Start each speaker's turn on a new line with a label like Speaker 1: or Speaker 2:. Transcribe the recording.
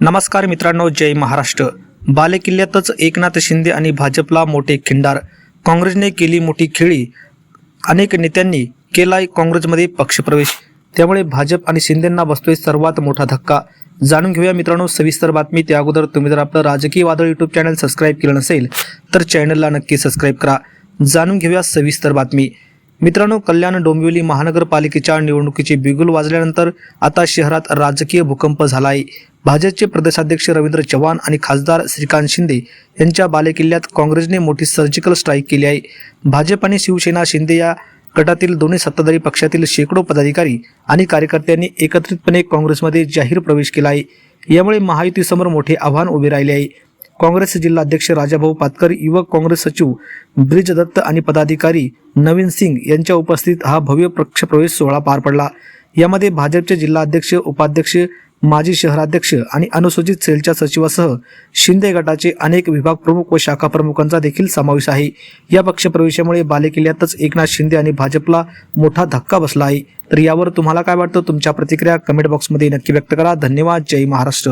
Speaker 1: नमस्कार मित्रांनो जय महाराष्ट्र. बालेकिल्ल्यातच एकनाथ शिंदे आणि भाजपला मोठे खिंडार. काँग्रेसने केली मोठी खेळी. अनेक नेत्यांनी केलाय काँग्रेसमध्ये पक्षप्रवेश. त्यामुळे भाजप आणि शिंदेंना बसतोय सर्वात मोठा धक्का. जाणून घेऊया मित्रांनो सविस्तर बातमी. त्या अगोदर तुम्ही जर आपलं राजकीय वादळ युट्यूब चॅनल सबस्क्राईब केलं नसेल तर चॅनलला नक्की सबस्क्राईब करा. जाणून घेऊया सविस्तर बातमी. मित्रांनो कल्याण डोंबिवली महानगरपालिकेच्या निवडणुकीचे बिगुल वाजल्यानंतर आता शहरात राजकीय भूकंप झाला आहे भाजपचे प्रदेशाध्यक्ष रवींद्र चव्हाण आणि खासदार श्रीकांत शिंदे यांच्या बालेकिल्ल्यात काँग्रेसने मोठी सर्जिकल स्ट्राईक केली आहे. भाजप आणि शिवसेना शिंदे या गटातील दोन्ही सत्ताधारी पक्षातील शेकडो पदाधिकारी आणि कार्यकर्त्यांनी एकत्रितपणे काँग्रेसमध्ये जाहीर प्रवेश केला आहे. यामुळे महायुतीसमोर मोठे आव्हान उभे राहिले आहे. काँग्रेस जिल्हाध्यक्ष राजाभाऊ पातकर युवक काँग्रेस सचिव ब्रिज दत्त आणि पदाधिकारी नवीन सिंग यांच्या उपस्थितीत हा भव्य पक्षप्रवेश सोहळा पार पडला. यामध्ये भाजपचे जिल्हाध्यक्ष उपाध्यक्ष माजी शहराध्यक्ष आणि अनुसूचित सेलच्या सचिवासह शिंदे गटाचे अनेक विभाग प्रमुख व शाखा प्रमुखांचा देखील समावेश आहे. या पक्षप्रवेशामुळे बालेकिल्ल्यातच एकनाथ शिंदे आणि भाजपला मोठा धक्का बसला आहे. तर यावर तुम्हाला काय वाटतं? तुमच्या प्रतिक्रिया कमेंट बॉक्समध्ये नक्की व्यक्त करा. धन्यवाद. जय महाराष्ट्र.